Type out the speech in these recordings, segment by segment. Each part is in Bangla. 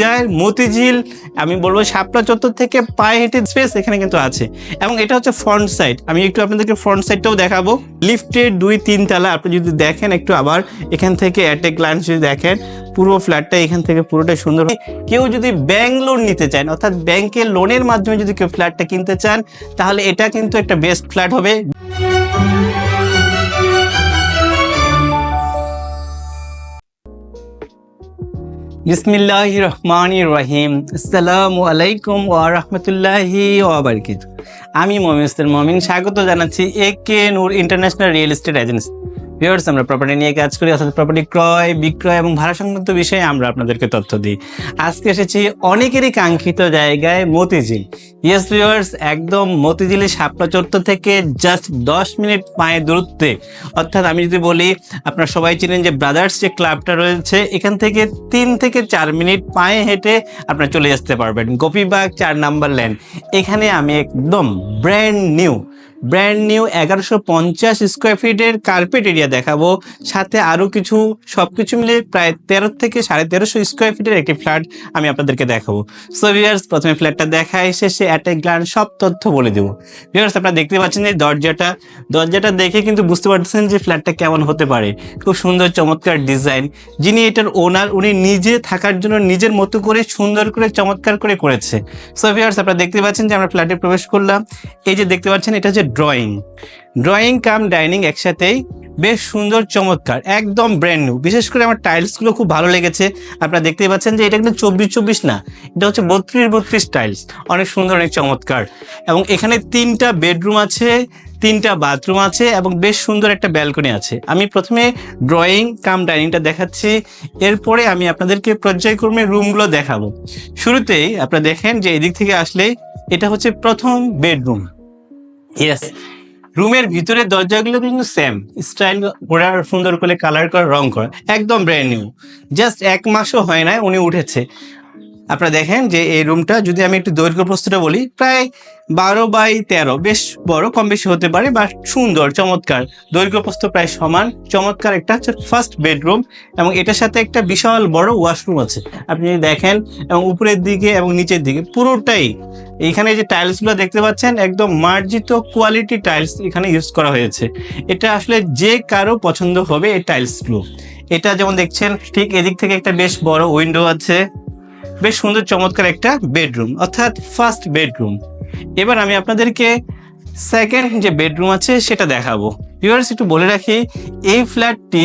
যায়, মতিঝিল, আমি বলব শাপলা চত্বর থেকে পায়ে হেঁটে স্পেস এখানে কিন্তু আছে। এবং এটা হচ্ছে ফ্রন্ট সাইড আমি একটু আপনাদেরকে ফ্রন্ট সাইডটাও দেখাবো। লিফটের দুই, তিন তলা। আপনি যদি দেখেন একটু আবার, এখান থেকে অ্যাট গ্লান্স যদি দেখেন, পুরো ফ্ল্যাটটা এখান থেকে পুরোটা সুন্দর কেউ যদি ব্যাংক লোন নিতে চান, অর্থাৎ ব্যাংকের লোনের মাধ্যমে যদি কেউ ফ্ল্যাটটা কিনতে চান, তাহলে এটা কিন্তু একটা বেস্ট ফ্ল্যাট হবে। বিসমিল্লাহ রহমান রহিম আসসালাম আলাইকুম ও রাহমাতুল্লাহি আমি মমিন মমিন স্বাগত জানাচ্ছি A K Noor international real estate agency. Viewers আমরা প্রপার্টি নিয়ে কাজ করি, অর্থাৎ প্রপার্টি ক্রয়, বিক্রয় এবং ভাড়া সংক্রান্ত বিষয়ে আমরা আপনাদেরকে তথ্য দিই। আজকে এসেছি অনেকেরই কাঙ্ক্ষিত জায়গায় মতিঝিল। ইয়েস ভিউয়ার্স একদম মতিঝিলের শাপলা চত্বর থেকে জাস্ট দশ মিনিট পায়ে দূরত্বে। অর্থাৎ আমি যদি বলি, আপনারা সবাই চিনেন যে ব্রাদার্স যে ক্লাবটা রয়েছে, এখান থেকে তিন থেকে চার মিনিট পায়ে হেঁটে আপনারা চলে আসতে পারবেন। গোপীবাগ চার নাম্বার ল্যান্ড এখানে আমি একদম ব্র্যান্ড নিউ ব্র্যান্ড নিউ এগারোশো পঞ্চাশ স্কোয়ার ফিটের কার্পেট এরিয়া দেখাবো। সাথে আরও কিছু সব কিছু মিলে প্রায় তেরো থেকে সাড়ে তেরোশো স্কোয়ার ফিটের একটি ফ্ল্যাট আমি আপনাদেরকে দেখাবো। সো ভিউয়ার্স প্রথমে ফ্ল্যাটটা দেখাই, শেষে অ্যাট এ গ্লান সব তথ্য বলে দেবো। ভিউয়ার্স আপনারা দেখতে পাচ্ছেন যে দরজাটা দরজাটা দেখে কিন্তু বুঝতে পারছেন যে ফ্ল্যাটটা কেমন হতে পারে। খুব সুন্দর, চমৎকার ডিজাইন যিনি এটার ওনার উনি নিজে থাকার জন্য নিজের মতো করে সুন্দর করে, চমৎকার করে করেছে। সো ভিউয়ার্স আপনারা দেখতে পাচ্ছেন যে আমরা ফ্ল্যাটে প্রবেশ করলাম। এই যে দেখতে পাচ্ছেন, এটা হচ্ছে ড্রয়িং ড্রয়িং কাম ডাইনিং একসাথেই বেশ সুন্দর, চমৎকার, একদম ব্র্যান্ড নিউ বিশেষ করে আমার টাইলসগুলো খুব ভালো লেগেছে। আপনারা দেখতেই পাচ্ছেন যে এটা কিন্তু চব্বিশ চব্বিশ না, এটা হচ্ছে বত্রিশ বত্রিশ টাইলস অনেক সুন্দর, অনেক চমৎকার। এবং এখানে তিনটা বেডরুম আছে, তিনটা বাথরুম আছে এবং বেশ সুন্দর একটা ব্যালকনি আছে। আমি প্রথমে ড্রয়িং কাম ডাইনিংটা দেখাচ্ছি, এরপরে আমি আপনাদেরকে পর্যায়ক্রমে রুমগুলো দেখাবো। শুরুতেই আপনারা দেখেন যে এদিক থেকে আসলে এটা হচ্ছে প্রথম বেডরুম ইয়েস রুমের ভিতরে দরজাগুলো কিন্তু সেম স্টাইল ওরা সুন্দর করে কালার করা, রং করা, একদম ব্র্যান্ড নিউ জাস্ট এক মাসও হয় না উনি উঠেছে। আপনারা দেখেন যে এই রুমটা, যদি আমি একটু দৈর্ঘ্য প্রস্তুটা বলি, প্রায় বারো বাই তেরো। বেশ বড়, কম বেশি হতে পারে, বা সুন্দর, চমৎকার। দৈর্ঘ্য প্রস্থ প্রায় সমান, চমৎকার একটা হচ্ছে ফার্স্ট বেডরুম এবং এটার সাথে একটা বিশাল বড় ওয়াশরুম আছে। আপনি যদি দেখেন, এবং উপরের দিকে এবং নিচের দিকে, পুরোটাই এখানে যে টাইলসগুলো দেখতে পাচ্ছেন, একদম মার্জিত কোয়ালিটি টাইলস এখানে ইউজ করা হয়েছে। এটা আসলে যে কারও পছন্দ হবে এই টাইলসগুলো এটা যেমন দেখছেন, ঠিক এদিক থেকে একটা বেশ বড় উইন্ডো আছে। বেশ সুন্দর চমৎকার একটা বেডরুম, অর্থাৎ ফার্স্ট বেডরুম এবার আমি আপনাদেরকে সেকেন্ড যে বেডরুম আছে সেটা দেখাবো। ভিউয়ার্স একটু বলে রাখি, এই ফ্ল্যাটটি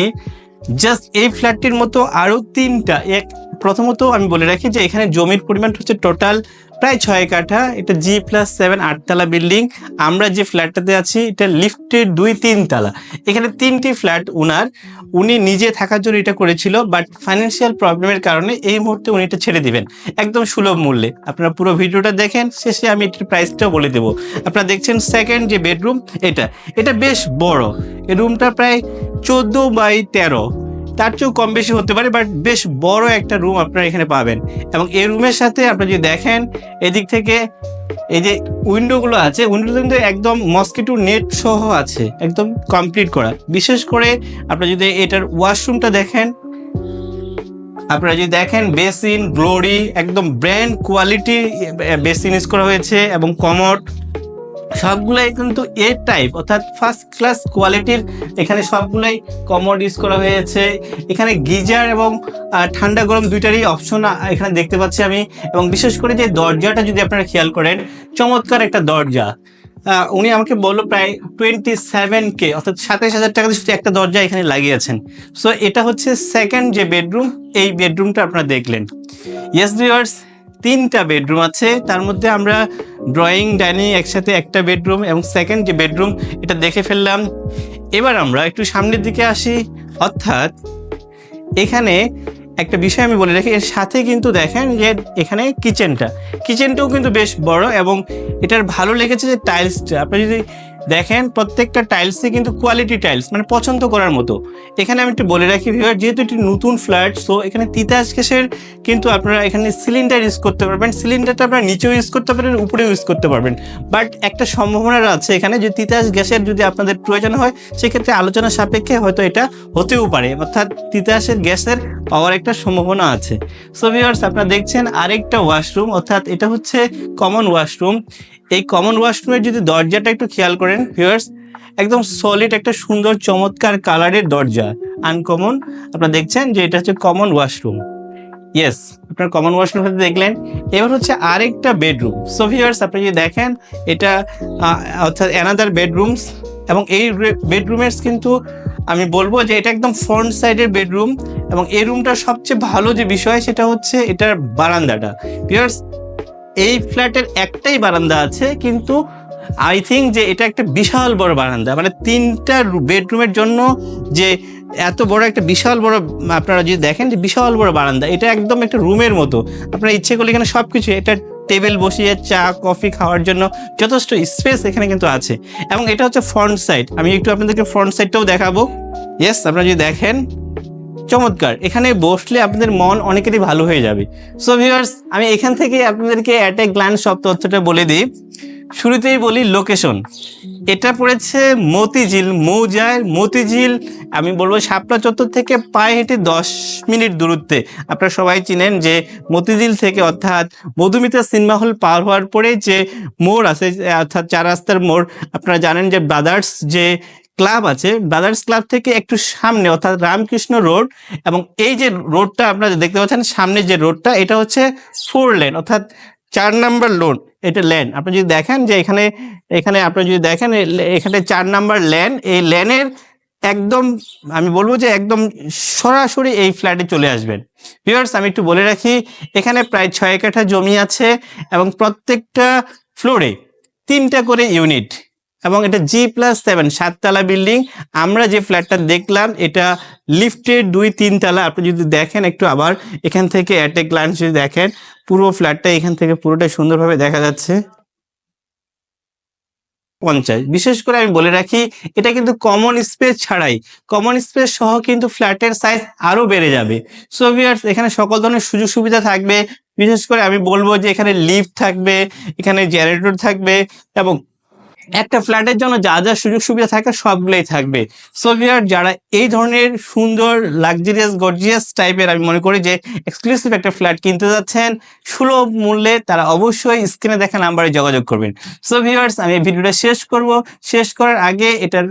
জাস্ট এই ফ্ল্যাটটির মতো আরও তিনটা, এক প্রথমত আমি বলে রাখি যে এখানে জমির পরিমাণ হচ্ছে টোটাল প্রায় ছয় কাঠা। এটা জি প্লাস সেভেন আটতলা বিল্ডিং আমরা যে ফ্ল্যাটটাতে আছি, এটা লিফটের দুই তিন তলা এখানে তিনটি ফ্ল্যাট উনার। উনি নিজে থাকার জন্য এটা করেছিল বাট ফাইন্যান্সিয়াল প্রবলেমের কারণে এই মুহূর্তে উনি এটা ছেড়ে দিবেন। একদম সুলভ মূল্যে। আপনারা পুরো ভিডিওটা দেখেন, শেষে আমি এটির প্রাইসটাও বলে দেবো। আপনারা দেখছেন সেকেন্ড যে বেডরুম এটা। এটা বেশ বড়। এই রুমটা প্রায় চোদ্দ বাই তেরো। তার চেয়েও কম বেশি হতে পারে বাট বেশ বড় একটা রুম আপনারা এখানে পাবেন। এবং এই রুমের সাথে আপনারা যদি দেখেন, এদিক থেকে এই যে উইন্ডোগুলো আছে উইন্ডো কিন্তু একদম মস্কিটো নেট সহ আছে, একদম কমপ্লিট করা। বিশেষ করে আপনারা যদি এটার ওয়াশরুমটা দেখেন, আপনারা যদি দেখেন বেসিন গ্লোরি একদম ব্র্যান্ড কোয়ালিটি বেসিন ইউজ করা হয়েছে এবং কমোড সবগুলাই কিন্তু এ টাইপ অর্থাৎ ফার্স্ট ক্লাস কোয়ালিটির এখানে সবগুলাই কমোড ইউজ করা হয়েছে। এখানে গিজার এবং ঠান্ডা গরম দুইটারই অপশন এখানে দেখতে পাচ্ছি আমি। এবং বিশেষ করে যে দরজাটা যদি আপনারা খেয়াল করেন, চমৎকার একটা দরজা। উনি আমাকে বলল প্রায় টোয়েন্টি সেভেন কে অর্থাৎ সাতাইশ হাজার টাকা শুধু একটা দরজা এখানে লাগিয়েছেন। সো এটা হচ্ছে সেকেন্ড যে বেডরুম এই বেডরুমটা আপনারা দেখলেন। ইয়েস ভিউয়ার্স তিনটা বেডরুম আছে। তার মধ্যে আমরা ড্রয়িং ডাইনিং একসাথে একটা বেডরুম এবং সেকেন্ড যে বেডরুম এটা দেখে ফেললাম। এবার আমরা একটু সামনের দিকে আসি। অর্থাৎ এখানে একটা বিষয় আমি বলে রাখি, এর সাথে কিন্তু দেখেন যে এখানে কিচেনটা কিচেনটাও কিন্তু বেশ বড় এবং এটার ভালো লেগেছে যে টাইলসটা আপনি যদি দেখেন প্রত্যেকটা টাইলসই কিন্তু কোয়ালিটি টাইলস মানে পছন্দ করার মতো। এখানে আমি একটু বলে রাখি ভিউয়ার যেহেতু এটি নতুন ফ্ল্যাট সো এখানে তিতাস গ্যাসের কিন্তু আপনারা এখানে সিলিন্ডার ইউজ করতে পারবেন। সিলিন্ডারটা আপনারা নিচেও ইউজ করতে পারেন উপরেও ইউজ করতে পারবেন। বাট একটা সম্ভাবনা আছে এখানে যে তিতাস গ্যাসের যদি আপনাদের প্রয়োজন হয়, সেক্ষেত্রে আলোচনা সাপেক্ষে হয়তো এটা হতেও পারে। অর্থাৎ তিতাসের গ্যাসের পাওয়ার একটা সম্ভাবনা আছে। সো ভিউয়ার্স আপনারা দেখছেন আরেকটা ওয়াশরুম অর্থাৎ এটা হচ্ছে কমন ওয়াশরুম এই কমন ওয়াশরুমের যদি দরজাটা একটু খেয়াল করেন ভিউয়ার্স একদম সলিড একটা সুন্দর চমৎকার কালারের দরজা আনকমন আপনারা দেখছেন যে এটা হচ্ছে কমন ওয়াশরুম ইয়েস আপনার কমন ওয়াশরুমটা দেখলেন। এবার হচ্ছে আরেকটা বেডরুম সো ভিউয়ার্স আপনি যদি দেখেন, এটা অর্থাৎ অ্যানাদার বেডরুমস এবং এই বেডরুমের কিন্তু আমি বলব যে এটা একদম ফ্রন্ট সাইডের বেডরুম এবং এই রুমটার সবচেয়ে ভালো যে বিষয় সেটা হচ্ছে এটার বারান্দাটা। ভিউয়ার্স এই ফ্ল্যাটের একটাই বারান্দা আছে, কিন্তু আই থিঙ্ক যে এটা একটা বিশাল বড় বারান্দা। মানে তিনটা বেডরুমের জন্য যে এত বড় একটা বিশাল বড়, আপনারা যদি দেখেন যে বিশাল বড় বারান্দা, এটা একদম একটা রুমের মতো। আপনারা ইচ্ছে করলে এখানে সব কিছু এটা টেবিল বসিয়ে চা, কফি খাওয়ার জন্য যথেষ্ট স্পেস এখানে কিন্তু আছে। এবং এটা হচ্ছে ফ্রন্ট সাইড আমি একটু আপনাদেরকে ফ্রন্ট সাইডটাও দেখাবো। ইয়েস আপনারা যদি দেখেন চমৎকার। এখানে বসলে আপনাদের মন অনেকেরই ভালো হয়ে যাবে। সো ভিউয়ার্স আমি এখান থেকে আপনাদেরকে অ্যাট এ গ্ল্যান্স সব তথ্যটা বলে দিই। শুরুতেই বলি লোকেশন এটা পড়েছে মতিঝিল মৌজার মতিঝিল, আমি বলব শাপলা চত্বর থেকে পায়ে হেঁটে দশ মিনিট দূরত্বে। আপনারা সবাই চিনেন যে মতিঝিল থেকে অর্থাৎ মধুমিতা সিনেমা হল পার হওয়ার পরে যে মোড় আছে, অর্থাৎ চার রাস্তার মোড়, আপনারা জানেন যে ব্রাদার্স যে ক্লাব আছে, ব্রাদার্স ক্লাব থেকে একটু সামনে, অর্থাৎ রামকৃষ্ণ রোড এবং এই যে রোডটা আপনারা দেখতে পাচ্ছেন, সামনে যে রোডটা, এটা হচ্ছে ফোর লেন, অর্থাৎ চার নাম্বার লোন, এটা ল্যান আপনি যদি দেখেন যে এখানে এখানে আপনি যদি দেখেন এখানে চার নাম্বার ল্যান এই ল্যানের একদম, আমি বলব যে একদম সরাসরি এই ফ্ল্যাটে চলে আসবেন। ভিউয়ার্স, আমি একটু বলে রাখি, এখানে প্রায় ছয় কাঠা জমি আছে এবং প্রত্যেকটা ফ্লোরে তিনটা করে ইউনিট। এবং এটা জি প্লাস সেভেন সাততলা বিল্ডিং আমরা যে ফ্ল্যাটটা দেখলাম, এটা লিফটের দুই, তিন তলা। আপনি যদি দেখেন, একটু আবার এখান থেকে অ্যাট এ গ্লান্স যদি দেখেন, পুরো ফ্ল্যাটটা এখান থেকে পুরোটা সুন্দরভাবে দেখা যাচ্ছে। পঞ্চাশ। বিশেষ করে আমি বলে রাখি, এটা কিন্তু কমন স্পেস ছাড়াই। কমন স্পেস সহ কিন্তু ফ্ল্যাটের সাইজ আরও বেড়ে যাবে। সো এখানে সকল ধরনের সুযোগ সুবিধা থাকবে। বিশেষ করে আমি বলব যে এখানে লিফট থাকবে, এখানে জেনারেটর থাকবে এবং একটা ফ্ল্যাটের জন্য যা যা সুযোগ সুবিধা থাকে সবগুলোই থাকবে। সো ভিউয়ার যারা এই ধরনের সুন্দর লাক্সারিয়াস গর্জিয়াস টাইপের আমি মনে করি যে এক্সক্লুসিভ একটা ফ্ল্যাট কিনতে যাচ্ছেন, সুলভ মূল্যে তারা অবশ্যই স্ক্রিনে দেখা নাম্বারে যোগাযোগ করবেন। সো ভিউয়ার্স আমি ভিডিওটা শেষ করব। শেষ করার আগে এটার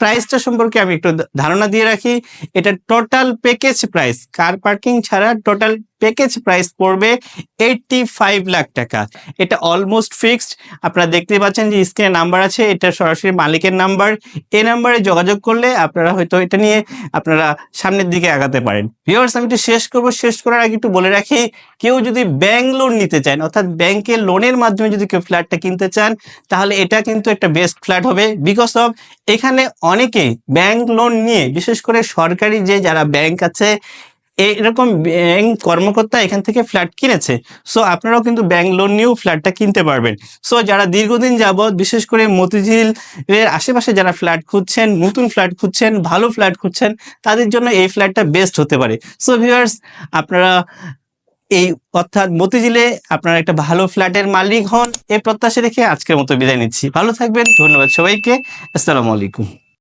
প্রাইসটা সম্পর্কে আমি একটু ধারণা দিয়ে রাখি। এটা total package price car parking ছাড়া টোটাল প্যাকেজ প্রাইস পড়বে এইটটি ফাইভ লাখ টাকা। এটা অলমোস্ট ফিক্সড আপনারা দেখতে পাচ্ছেন যে স্ক্রিনে নাম্বার আছে, এটা সরাসরি মালিকের নাম্বার এই নাম্বারে যোগাযোগ করলে আপনারা হয়তো এটা নিয়ে আপনারা সামনের দিকে আগাতে পারেন। ভিউয়ার্স আমি একটু শেষ করব। শেষ করার আগে একটু বলে রাখি, কেউ যদি ব্যাংক লোন নিতে চান, অর্থাৎ ব্যাংকের লোনের মাধ্যমে যদি কেউ ফ্ল্যাটটা কিনতে চান, তাহলে এটা কিন্তু একটা বেস্ট ফ্ল্যাট হবে। বিকজ অফ এখানে অনেকেই ব্যাংক লোন নিয়ে, বিশেষ করে সরকারি যে যারা ব্যাংক আছে এরকম ব্যাংক কর্মকর্তা এখান থেকে ফ্ল্যাট কিনেছে। সো আপনারাও কিন্তু ব্যাংক লোন নিয়েও ফ্ল্যাটটা কিনতে পারবেন। সো যারা দীর্ঘদিন যাবৎ, বিশেষ করে মতিঝিল এর আশেপাশে যারা ফ্ল্যাট খুঁজছেন, নতুন ফ্ল্যাট খুঁজছেন, ভালো ফ্ল্যাট খুঁজছেন, তাদের জন্য এই ফ্ল্যাটটা বেস্ট হতে পারে। সো ভিউয়ার্স আপনারা এই অর্থাৎ মতিঝিলে আপনারা একটা ভালো ফ্ল্যাটের মালিক হন, এ প্রত্যাশা রেখে আজকের মতো বিদায় নিচ্ছি। ভালো থাকবেন, ধন্যবাদ সবাইকে। আসসালামু আলাইকুম।